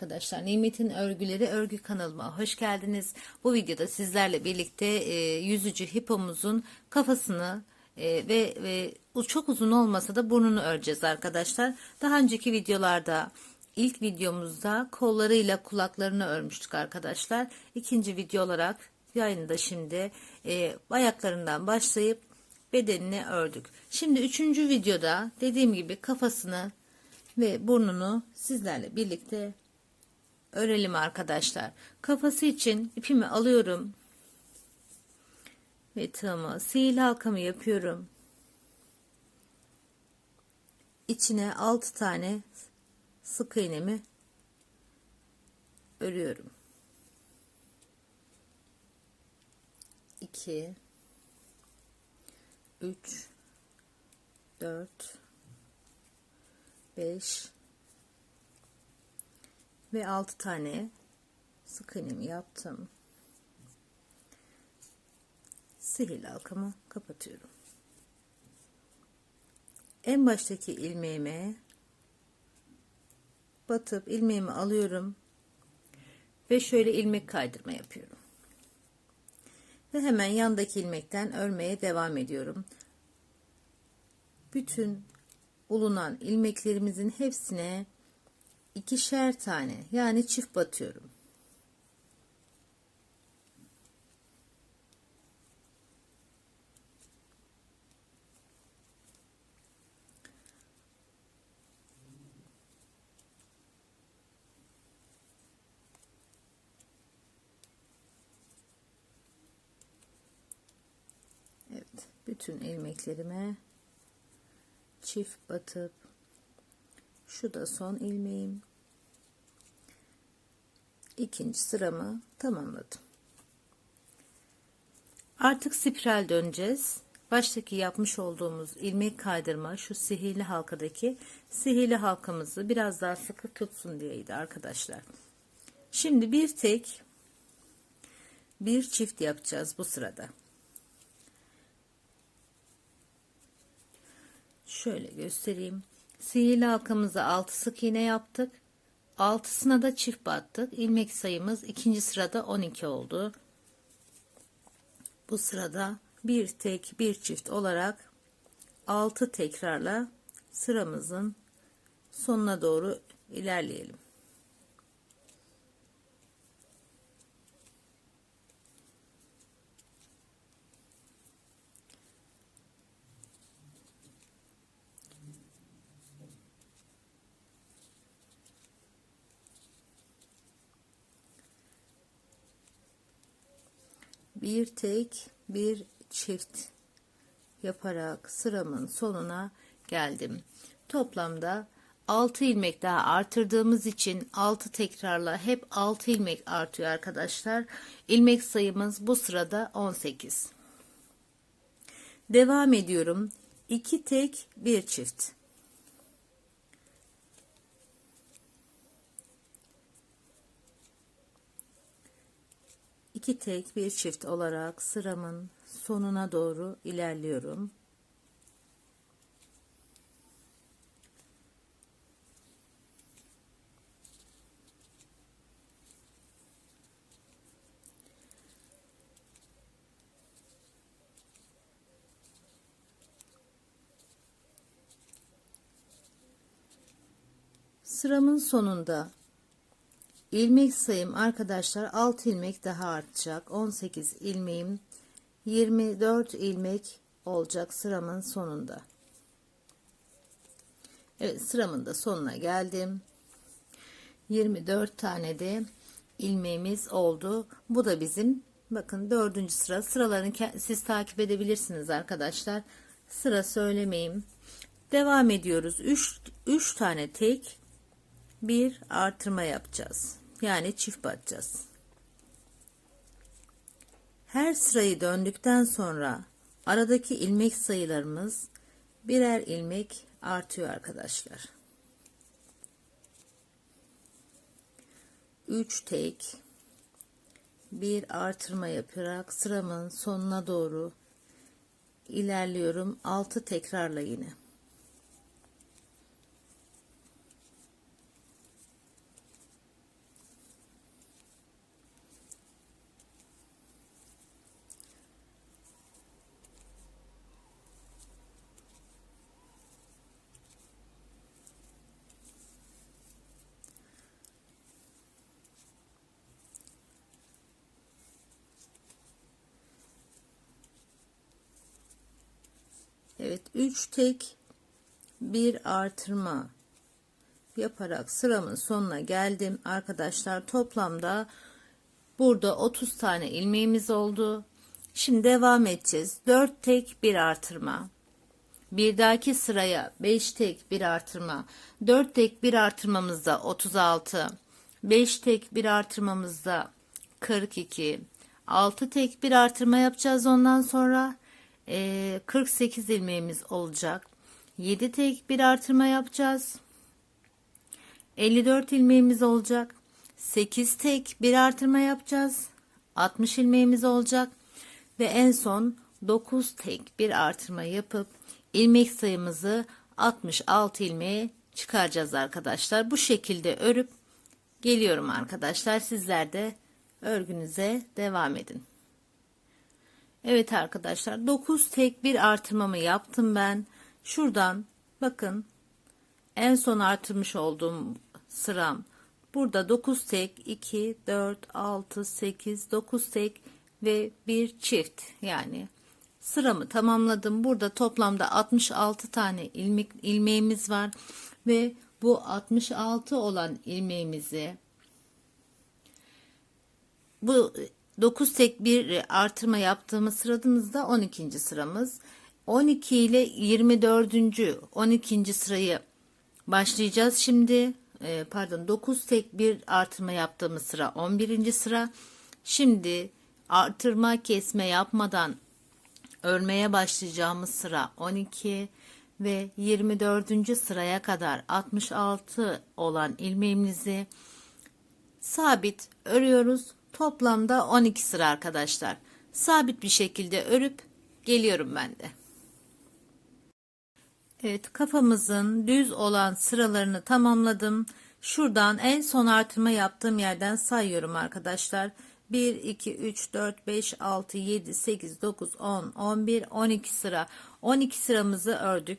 Arkadaşlar. Nimet'in Örgüleri Örgü kanalıma hoş geldiniz. Bu videoda sizlerle birlikte e, yüzücü hipomuzun kafasını e, ve, ve çok uzun olmasa da burnunu öreceğiz arkadaşlar. Daha önceki videolarda ilk videomuzda kollarıyla kulaklarını örmüştük arkadaşlar. İkinci video olarak yayında şimdi e, ayaklarından başlayıp bedenini ördük. Şimdi üçüncü videoda dediğim gibi kafasını ve burnunu sizlerle birlikte örelim arkadaşlar. Kafası için ipimi alıyorum. Ve tığımı sihirli halkamı yapıyorum. İçine 6 tane sık iğnemi örüyorum. 2 3 4 5 ve 6 tane sık iğnemi yaptım. Sihirli halkamı kapatıyorum. En baştaki ilmeğime batıp ilmeğimi alıyorum ve şöyle ilmek kaydırma yapıyorum. Ve hemen yandaki ilmekten örmeye devam ediyorum. Bütün bulunan ilmeklerimizin hepsine ikişer tane yani çift batıyorum. Evet, bütün ilmeklerime çift batıp şu da son ilmeğim. İkinci sıramı tamamladım. Artık spiral döneceğiz. Baştaki yapmış olduğumuz ilmek kaydırma şu sihirli halkadaki sihirli halkamızı biraz daha sıkı tutsun diyeydi arkadaşlar. Şimdi bir tek bir çift yapacağız bu sırada. Şöyle göstereyim sihirli halkamızı 6 sık iğne yaptık. Altısına da çift battık. İlmek sayımız ikinci sırada 12 oldu. Bu sırada bir tek bir çift olarak 6 tekrarla sıramızın sonuna doğru ilerleyelim bir tek bir çift yaparak sıramın sonuna geldim. Toplamda 6 ilmek daha artırdığımız için 6 tekrarla hep 6 ilmek artıyor arkadaşlar. İlmek sayımız bu sırada 18. Devam ediyorum. 2 tek bir çift. 2 tek bir çift olarak sıramın sonuna doğru ilerliyorum. Sıramın sonunda ilmek sayım arkadaşlar 6 ilmek daha artacak. 18 ilmeğim 24 ilmek olacak sıramın sonunda. Evet sıramın da sonuna geldim. 24 tane de ilmeğimiz oldu. Bu da bizim bakın dördüncü sıra. Sıralarını siz takip edebilirsiniz arkadaşlar. Sıra söylemeyeyim. Devam ediyoruz. 3 3 tane tek bir artırma yapacağız yani çift batacağız. Her sırayı döndükten sonra aradaki ilmek sayılarımız birer ilmek artıyor arkadaşlar. 3 tek bir artırma yaparak sıramın sonuna doğru ilerliyorum 6 tekrarla yine. Evet 3 tek bir artırma yaparak sıramın sonuna geldim. Arkadaşlar toplamda burada 30 tane ilmeğimiz oldu. Şimdi devam edeceğiz. 4 tek bir artırma. Bir dahaki sıraya 5 tek bir artırma. 4 tek bir artırmamızda 36 5 tek bir artırmamızda 42 6 tek bir artırma yapacağız ondan sonra e, 48 ilmeğimiz olacak. 7 tek bir artırma yapacağız. 54 ilmeğimiz olacak. 8 tek bir artırma yapacağız. 60 ilmeğimiz olacak. Ve en son 9 tek bir artırma yapıp ilmek sayımızı 66 ilmeğe çıkaracağız arkadaşlar. Bu şekilde örüp geliyorum arkadaşlar. Sizler de örgünüze devam edin Evet arkadaşlar 9 tek bir artırmamı yaptım ben. Şuradan bakın en son artırmış olduğum sıram. Burada 9 tek 2 4 6 8 9 tek ve bir çift. Yani sıramı tamamladım. Burada toplamda 66 tane ilmek ilmeğimiz var ve bu 66 olan ilmeğimizi bu 9 tek bir artırma yaptığımız sıramızda 12. sıramız 12 ile 24. 12. sırayı başlayacağız şimdi e, pardon 9 tek bir artırma yaptığımız sıra 11. sıra şimdi artırma kesme yapmadan örmeye başlayacağımız sıra 12 ve 24. sıraya kadar 66 olan ilmeğimizi sabit örüyoruz. Toplamda 12 sıra arkadaşlar. Sabit bir şekilde örüp geliyorum ben de. Evet kafamızın düz olan sıralarını tamamladım. Şuradan en son artırma yaptığım yerden sayıyorum arkadaşlar. 1, 2, 3, 4, 5, 6, 7, 8, 9, 10, 11, 12 sıra. 12 sıramızı ördük.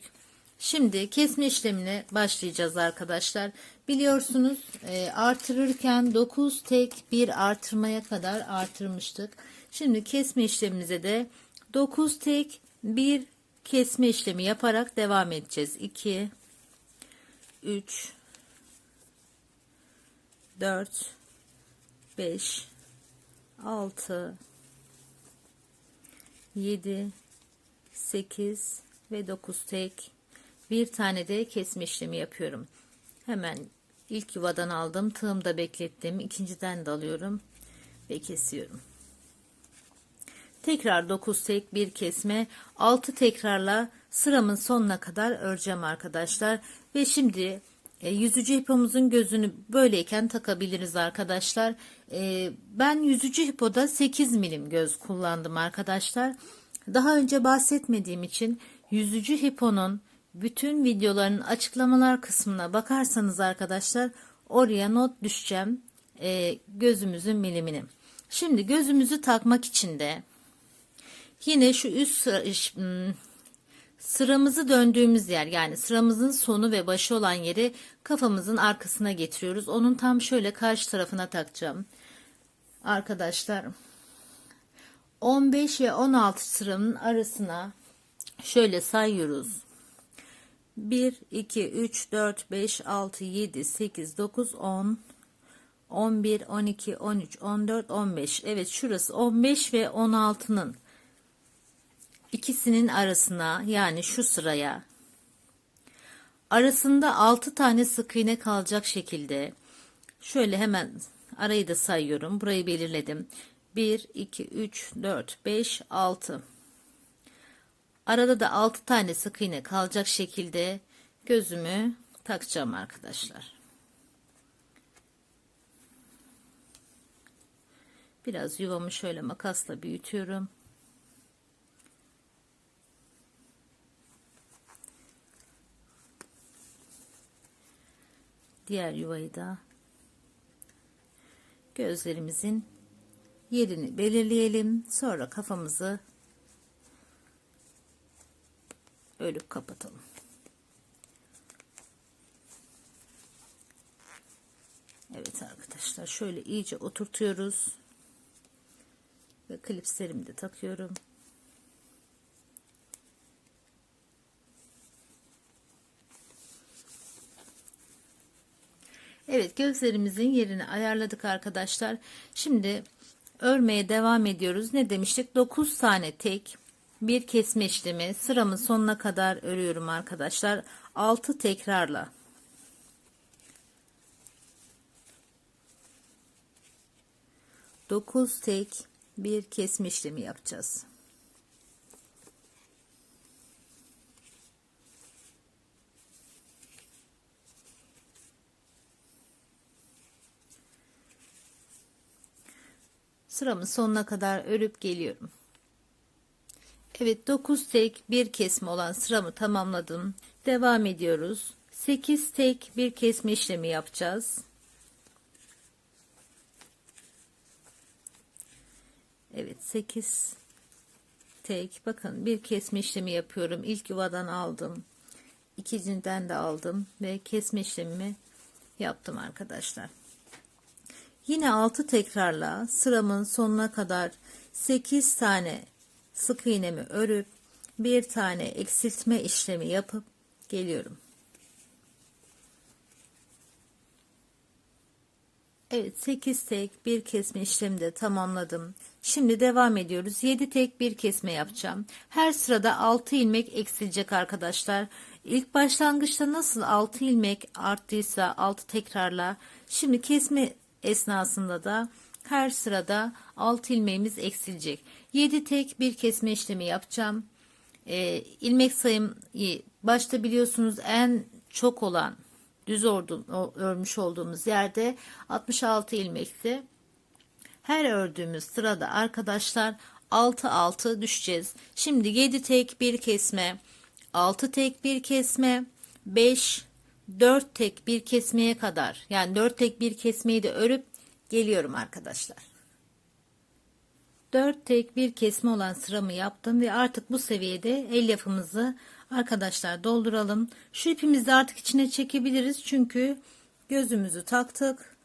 Şimdi kesme işlemine başlayacağız arkadaşlar. Biliyorsunuz e, artırırken 9 tek bir artırmaya kadar artırmıştık. Şimdi kesme işlemimize de 9 tek bir kesme işlemi yaparak devam edeceğiz. 2 3 4 5 6 7 8 ve 9 tek bir tane de kesme işlemi yapıyorum. Hemen ilk yuvadan aldım. Tığımda beklettim. ikinciden de alıyorum ve kesiyorum. Tekrar 9 tek bir kesme 6 tekrarla sıramın sonuna kadar öreceğim arkadaşlar. Ve şimdi e, yüzücü hipomuzun gözünü böyleyken takabiliriz arkadaşlar. E, ben yüzücü hipoda 8 milim göz kullandım arkadaşlar. Daha önce bahsetmediğim için yüzücü hiponun bütün videoların açıklamalar kısmına bakarsanız arkadaşlar oraya not düşeceğim e, gözümüzün milimini. Şimdi gözümüzü takmak için de yine şu üst sıra, hmm, sıramızı döndüğümüz yer yani sıramızın sonu ve başı olan yeri kafamızın arkasına getiriyoruz. Onun tam şöyle karşı tarafına takacağım. Arkadaşlar 15 ve 16 sıranın arasına şöyle sayıyoruz. 1, 2, 3, 4, 5, 6, 7, 8, 9, 10, 11, 12, 13, 14, 15. Evet şurası 15 ve 16'nın ikisinin arasına yani şu sıraya arasında 6 tane sık iğne kalacak şekilde şöyle hemen arayı da sayıyorum. Burayı belirledim. 1, 2, 3, 4, 5, 6. Arada da 6 tane sık iğne kalacak şekilde gözümü takacağım arkadaşlar. Biraz yuvamı şöyle makasla büyütüyorum. Diğer yuvayı da gözlerimizin yerini belirleyelim. Sonra kafamızı bölüp kapatalım. Evet arkadaşlar şöyle iyice oturtuyoruz. Ve klipslerimi de takıyorum. Evet gözlerimizin yerini ayarladık arkadaşlar. Şimdi örmeye devam ediyoruz. Ne demiştik? 9 tane tek bir kesme işlemi sıramın sonuna kadar örüyorum arkadaşlar. 6 tekrarla. Dokuz tek bir kesme işlemi yapacağız. Sıramın sonuna kadar örüp geliyorum. Evet 9 tek bir kesme olan sıramı tamamladım. Devam ediyoruz. 8 tek bir kesme işlemi yapacağız. Evet 8 tek bakın bir kesme işlemi yapıyorum. İlk yuvadan aldım. İkincinden de aldım ve kesme işlemimi yaptım arkadaşlar. Yine 6 tekrarla sıramın sonuna kadar 8 tane sık iğnemi örüp bir tane eksiltme işlemi yapıp geliyorum. Evet 8 tek bir kesme işlemi de tamamladım. Şimdi devam ediyoruz. 7 tek bir kesme yapacağım. Her sırada 6 ilmek eksilecek arkadaşlar. İlk başlangıçta nasıl 6 ilmek arttıysa 6 tekrarla. Şimdi kesme esnasında da her sırada 6 ilmeğimiz eksilecek. 7 tek bir kesme işlemi yapacağım. Ee, ilmek sayım başta biliyorsunuz en çok olan düz ordum, örmüş olduğumuz yerde 66 ilmekti. Her ördüğümüz sırada arkadaşlar 6 6 düşeceğiz. Şimdi 7 tek bir kesme, 6 tek bir kesme, 5 4 tek bir kesmeye kadar yani 4 tek bir kesmeyi de örüp geliyorum arkadaşlar. 4 tek bir kesme olan sıramı yaptım ve artık bu seviyede el yapımızı arkadaşlar dolduralım. Şu ipimizi de artık içine çekebiliriz çünkü gözümüzü taktık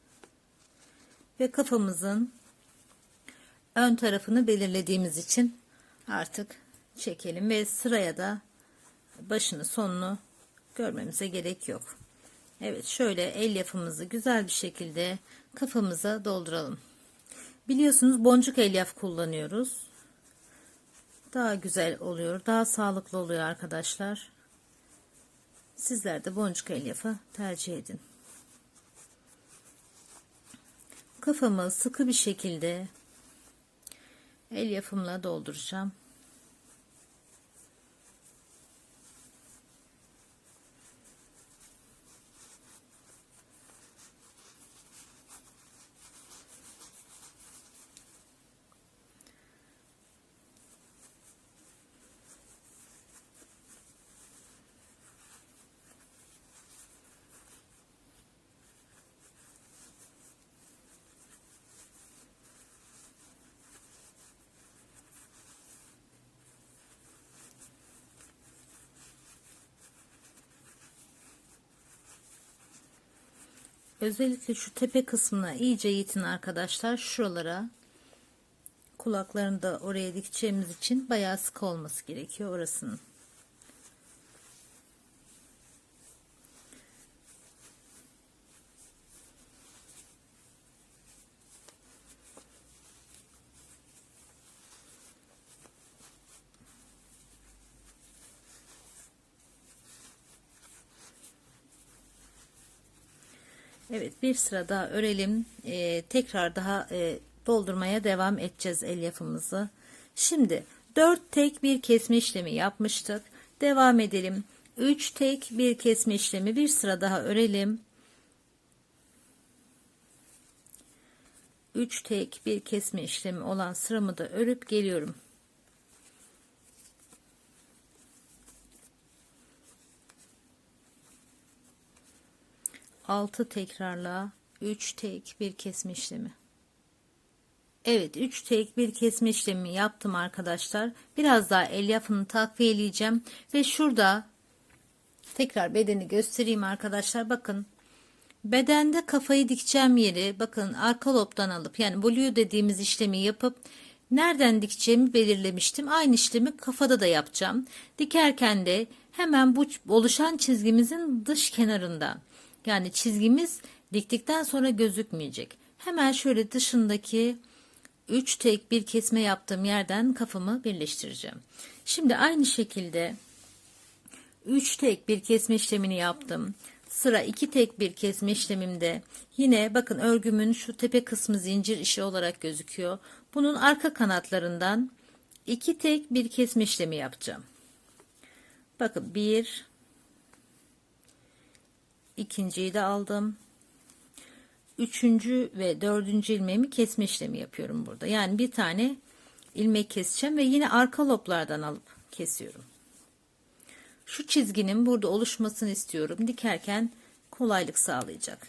ve kafamızın ön tarafını belirlediğimiz için artık çekelim ve sıraya da başını sonunu görmemize gerek yok. Evet şöyle el yapımızı güzel bir şekilde kafamıza dolduralım. Biliyorsunuz boncuk elyaf kullanıyoruz. Daha güzel oluyor. Daha sağlıklı oluyor arkadaşlar. Sizler de boncuk elyafı tercih edin. Kafamı sıkı bir şekilde el yapımla dolduracağım. Özellikle şu tepe kısmına iyice yitin arkadaşlar. Şuralara kulaklarını da oraya dikeceğimiz için bayağı sık olması gerekiyor orasının. Evet bir sıra daha örelim. Ee, tekrar daha e, doldurmaya devam edeceğiz elyafımızı. Şimdi 4 tek bir kesme işlemi yapmıştık. Devam edelim. 3 tek bir kesme işlemi bir sıra daha örelim. 3 tek bir kesme işlemi olan sıramı da örüp geliyorum. 6 tekrarla 3 tek bir kesme işlemi. Evet 3 tek bir kesme işlemi yaptım arkadaşlar. Biraz daha elyafını takviyeleyeceğim ve şurada tekrar bedeni göstereyim arkadaşlar. Bakın bedende kafayı dikeceğim yeri bakın arka lobdan alıp yani blue dediğimiz işlemi yapıp nereden dikeceğimi belirlemiştim. Aynı işlemi kafada da yapacağım. Dikerken de hemen bu oluşan çizgimizin dış kenarından yani çizgimiz Diktikten sonra gözükmeyecek. Hemen şöyle dışındaki 3 tek bir kesme yaptığım yerden kafamı birleştireceğim. Şimdi aynı şekilde 3 tek bir kesme işlemini yaptım. Sıra 2 tek bir kesme işlemimde yine bakın örgümün şu tepe kısmı zincir işi olarak gözüküyor. Bunun arka kanatlarından 2 tek bir kesme işlemi yapacağım. Bakın 1 ikinciyi de aldım. Üçüncü ve dördüncü ilmeğimi kesme işlemi yapıyorum burada. Yani bir tane ilmek keseceğim ve yine arka loplardan alıp kesiyorum. Şu çizginin burada oluşmasını istiyorum. Dikerken kolaylık sağlayacak.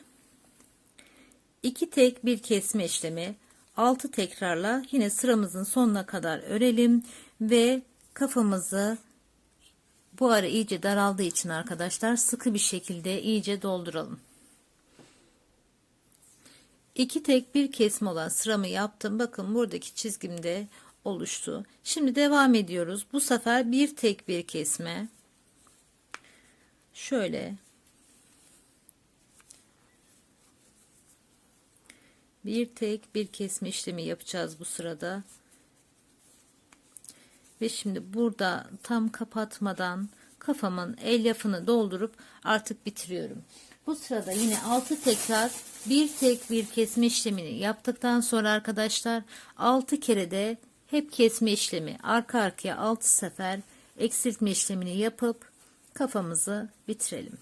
İki tek bir kesme işlemi 6 tekrarla yine sıramızın sonuna kadar örelim ve kafamızı bu ara iyice daraldığı için arkadaşlar sıkı bir şekilde iyice dolduralım. İki tek bir kesme olan sıramı yaptım. Bakın buradaki çizgimde oluştu. Şimdi devam ediyoruz. Bu sefer bir tek bir kesme. Şöyle bir tek bir kesme işlemi yapacağız bu sırada. Ve şimdi burada tam kapatmadan kafamın elyafını doldurup artık bitiriyorum. Bu sırada yine 6 tekrar bir tek bir kesme işlemini yaptıktan sonra arkadaşlar 6 kere de hep kesme işlemi arka arkaya 6 sefer eksiltme işlemini yapıp kafamızı bitirelim.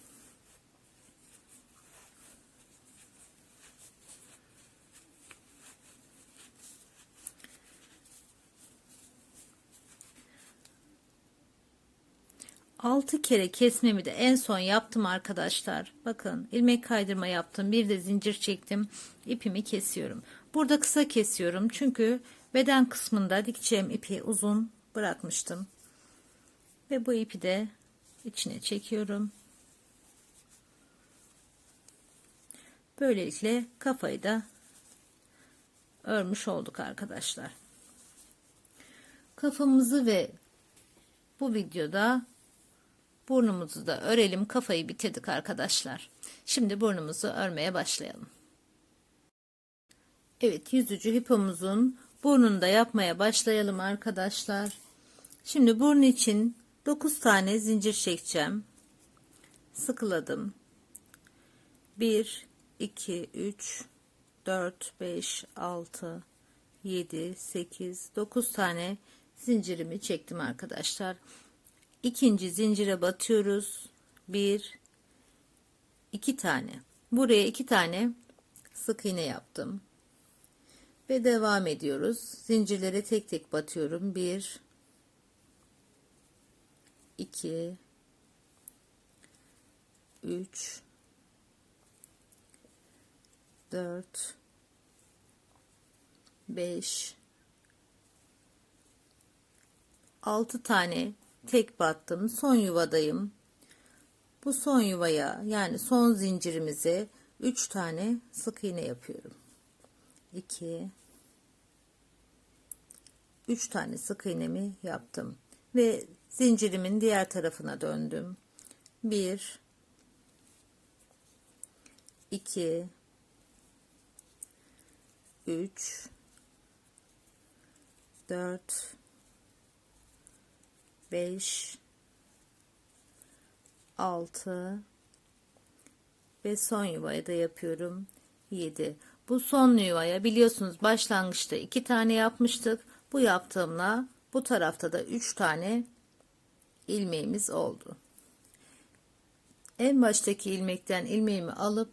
Altı kere kesmemi de en son yaptım arkadaşlar. Bakın ilmek kaydırma yaptım. Bir de zincir çektim. ipimi kesiyorum. Burada kısa kesiyorum. Çünkü beden kısmında dikeceğim ipi uzun bırakmıştım. Ve bu ipi de içine çekiyorum. Böylelikle kafayı da örmüş olduk arkadaşlar. Kafamızı ve bu videoda burnumuzu da örelim. Kafayı bitirdik arkadaşlar. Şimdi burnumuzu örmeye başlayalım. Evet yüzücü hipomuzun burnunu da yapmaya başlayalım arkadaşlar. Şimdi burun için 9 tane zincir çekeceğim. Sıkıladım. 1 2 3 4 5 6 7 8 9 tane zincirimi çektim arkadaşlar. İkinci zincire batıyoruz. 1 2 tane. Buraya 2 tane sık iğne yaptım. Ve devam ediyoruz. Zincirlere tek tek batıyorum. 1 2 3 4 5 6 tane tek battım son yuvadayım. Bu son yuvaya yani son zincirimize 3 tane sık iğne yapıyorum. 2 3 tane sık iğnemi yaptım ve zincirimin diğer tarafına döndüm. 1 2 3 4 5 6 ve son yuvayı da yapıyorum 7 bu son yuvaya biliyorsunuz başlangıçta iki tane yapmıştık. Bu yaptığımla bu tarafta da üç tane ilmeğimiz oldu. En baştaki ilmekten ilmeğimi alıp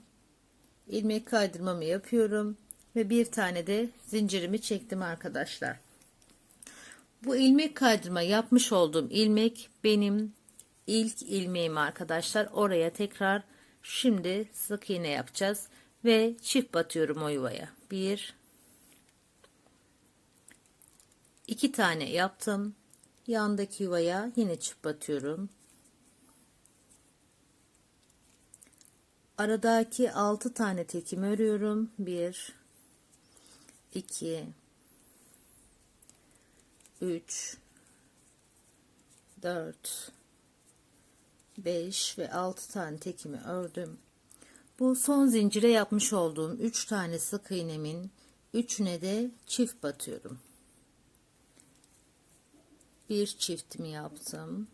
ilmek kaydırmamı yapıyorum ve bir tane de zincirimi çektim arkadaşlar bu ilmek kaydırma yapmış olduğum ilmek benim ilk ilmeğim arkadaşlar. Oraya tekrar şimdi sık iğne yapacağız ve çift batıyorum o yuvaya. Bir, iki tane yaptım. Yandaki yuvaya yine çift batıyorum. Aradaki altı tane tekimi örüyorum. Bir, iki. 3 4 5 ve 6 tane tekimi ördüm. Bu son zincire yapmış olduğum 3 tane sık iğnemin üçüne de çift batıyorum. Bir çiftimi yaptım.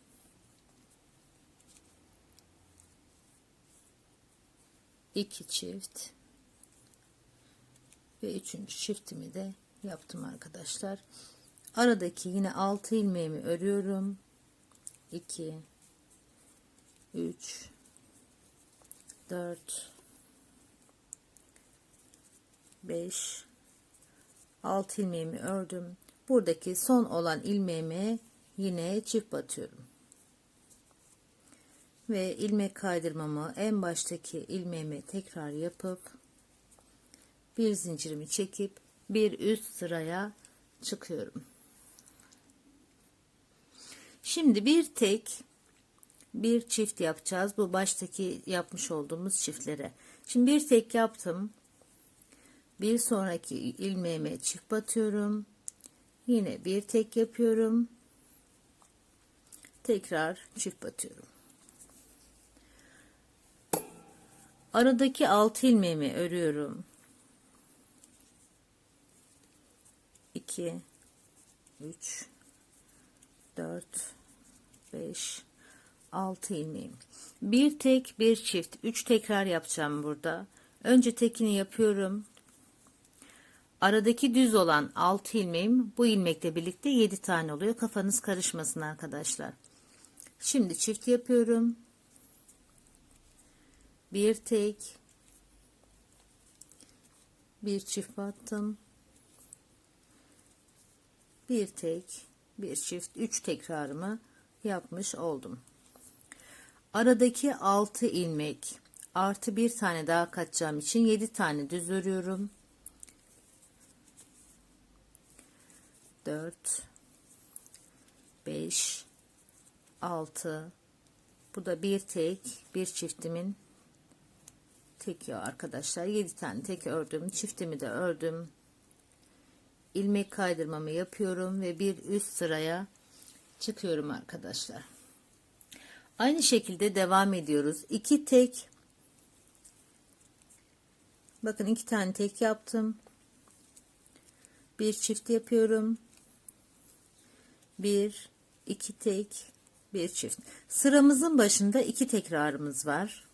iki çift ve üçüncü çiftimi de yaptım arkadaşlar. Aradaki yine 6 ilmeğimi örüyorum. 2 3 4 5 6 ilmeğimi ördüm. Buradaki son olan ilmeğime yine çift batıyorum. Ve ilmek kaydırmamı en baştaki ilmeğime tekrar yapıp bir zincirimi çekip bir üst sıraya çıkıyorum. Şimdi bir tek bir çift yapacağız. Bu baştaki yapmış olduğumuz çiftlere. Şimdi bir tek yaptım. Bir sonraki ilmeğime çift batıyorum. Yine bir tek yapıyorum. Tekrar çift batıyorum. Aradaki 6 ilmeğimi örüyorum. 2 3 4 5 6 ilmeğim. Bir tek bir çift 3 tekrar yapacağım burada. Önce tekini yapıyorum. Aradaki düz olan 6 ilmeğim bu ilmekle birlikte 7 tane oluyor. Kafanız karışmasın arkadaşlar. Şimdi çift yapıyorum. Bir tek bir çift battım. Bir tek bir çift 3 tekrarımı yapmış oldum. Aradaki 6 ilmek artı bir tane daha katacağım için 7 tane düz örüyorum. 4 5 6 bu da bir tek bir çiftimin tek ya arkadaşlar 7 tane tek ördüm çiftimi de ördüm ilmek kaydırmamı yapıyorum ve bir üst sıraya çıkıyorum arkadaşlar. Aynı şekilde devam ediyoruz. 2 tek. Bakın iki tane tek yaptım. Bir çift yapıyorum. Bir iki tek bir çift. Sıramızın başında iki tekrarımız var.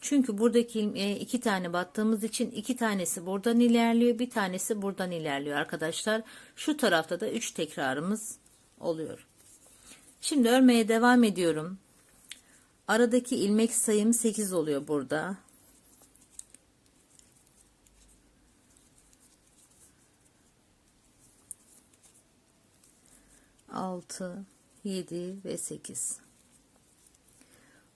Çünkü buradaki e, iki tane battığımız için iki tanesi buradan ilerliyor, bir tanesi buradan ilerliyor arkadaşlar. Şu tarafta da üç tekrarımız oluyor. Şimdi örmeye devam ediyorum. Aradaki ilmek sayım 8 oluyor burada. Altı, yedi ve sekiz.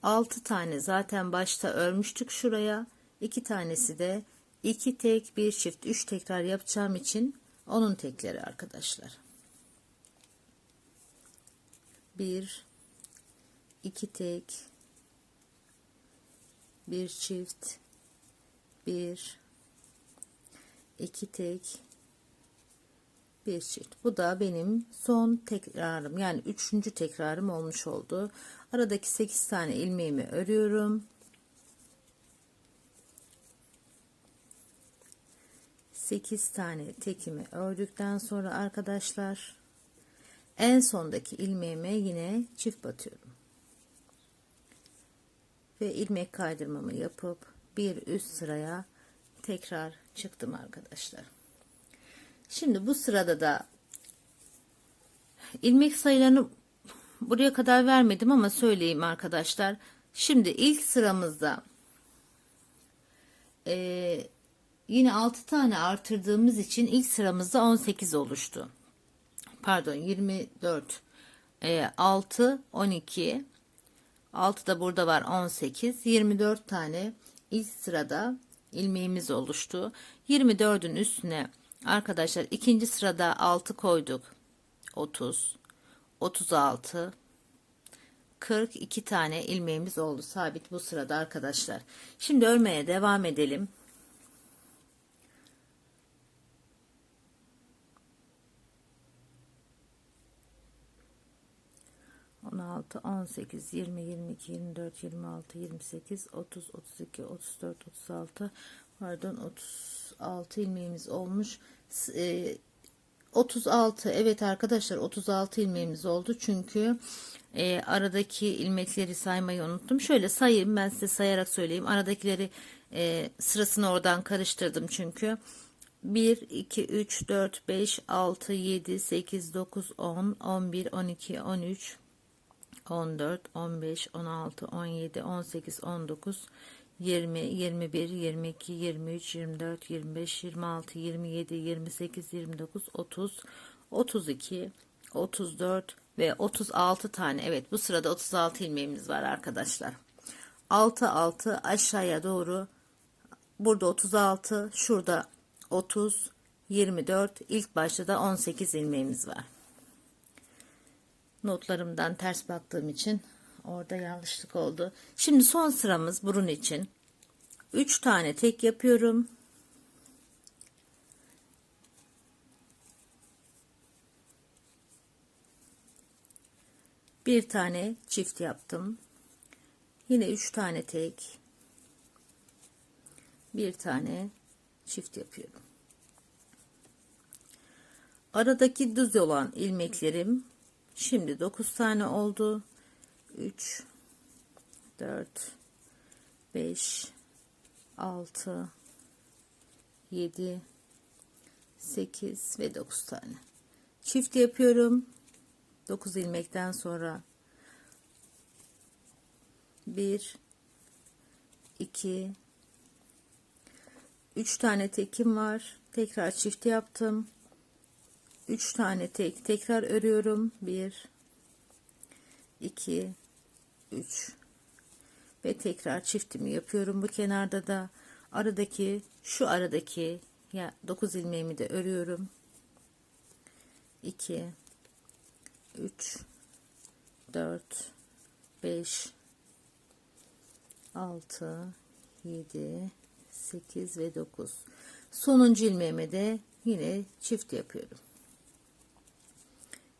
6 tane zaten başta örmüştük şuraya. 2 tanesi de 2 tek bir çift 3 tekrar yapacağım için onun tekleri arkadaşlar. 1 2 tek bir çift 1 2 tek bir çift. Bu da benim son tekrarım yani üçüncü tekrarım olmuş oldu. Aradaki 8 tane ilmeğimi örüyorum. Sekiz tane tekimi ördükten sonra arkadaşlar en sondaki ilmeğime yine çift batıyorum. Ve ilmek kaydırmamı yapıp bir üst sıraya tekrar çıktım arkadaşlar. Şimdi bu sırada da ilmek sayılarını buraya kadar vermedim ama söyleyeyim arkadaşlar. Şimdi ilk sıramızda e, yine 6 tane artırdığımız için ilk sıramızda 18 oluştu. Pardon 24 e, 6 12 6 da burada var 18 24 tane ilk sırada ilmeğimiz oluştu. 24'ün üstüne Arkadaşlar ikinci sırada 6 koyduk. 30, 36, 42 tane ilmeğimiz oldu sabit bu sırada arkadaşlar. Şimdi örmeye devam edelim. 16, 18, 20, 22, 24, 26, 28, 30, 32, 34, 36, pardon 36 ilmeğimiz olmuş. E, 36 evet arkadaşlar 36 ilmeğimiz oldu çünkü e, aradaki ilmekleri saymayı unuttum. Şöyle sayayım ben size sayarak söyleyeyim. Aradakileri e, sırasını oradan karıştırdım çünkü. 1, 2, 3, 4, 5, 6, 7, 8, 9, 10, 11, 12, 13, 14, 15, 16, 17, 18, 19, 20, 21, 22, 23, 24, 25, 26, 27, 28, 29, 30, 32, 34 ve 36 tane. Evet bu sırada 36 ilmeğimiz var arkadaşlar. 6 6 aşağıya doğru burada 36 şurada 30 24 ilk başta da 18 ilmeğimiz var. Notlarımdan ters baktığım için orada yanlışlık oldu. Şimdi son sıramız burun için. 3 tane tek yapıyorum. Bir tane çift yaptım. Yine 3 tane tek. Bir tane çift yapıyorum. Aradaki düz olan ilmeklerim şimdi 9 tane oldu. 3 4 5 6 7 8 ve 9 tane. Çift yapıyorum. 9 ilmekten sonra 1 2 3 tane tekim var. Tekrar çift yaptım. 3 tane tek tekrar örüyorum. 1 2 3 ve tekrar çiftimi yapıyorum. Bu kenarda da aradaki şu aradaki ya 9 ilmeğimi de örüyorum. 2 3 4 5 6 7 8 ve 9 sonuncu ilmeğime de yine çift yapıyorum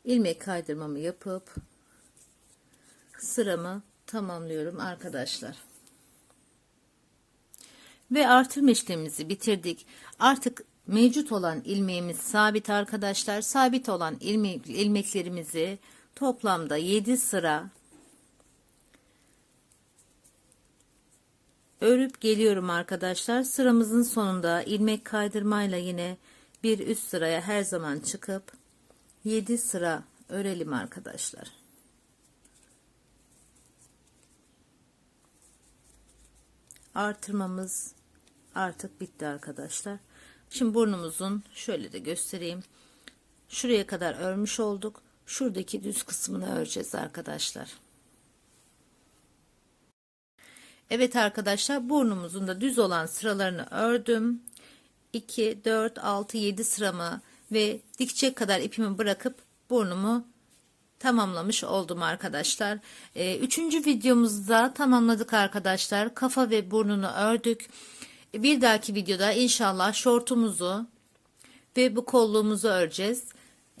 ilmek kaydırmamı yapıp sıramı tamamlıyorum arkadaşlar. Ve artırma işlemimizi bitirdik. Artık mevcut olan ilmeğimiz sabit arkadaşlar. Sabit olan ilmek, ilmeklerimizi toplamda 7 sıra örüp geliyorum arkadaşlar. Sıramızın sonunda ilmek kaydırmayla yine bir üst sıraya her zaman çıkıp 7 sıra örelim arkadaşlar. Artırmamız artık bitti arkadaşlar. Şimdi burnumuzun şöyle de göstereyim. Şuraya kadar örmüş olduk. Şuradaki düz kısmını öreceğiz arkadaşlar. Evet arkadaşlar burnumuzun da düz olan sıralarını ördüm. 2, 4, 6, 7 sıramı ve dikçe kadar ipimi bırakıp burnumu tamamlamış oldum arkadaşlar. Ee, üçüncü videomuzda tamamladık arkadaşlar. Kafa ve burnunu ördük. Bir dahaki videoda inşallah şortumuzu ve bu kolluğumuzu öreceğiz.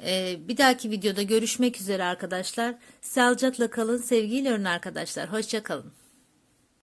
Ee, bir dahaki videoda görüşmek üzere arkadaşlar. Sağlıcakla kalın, sevgiyle örün arkadaşlar. Hoşçakalın.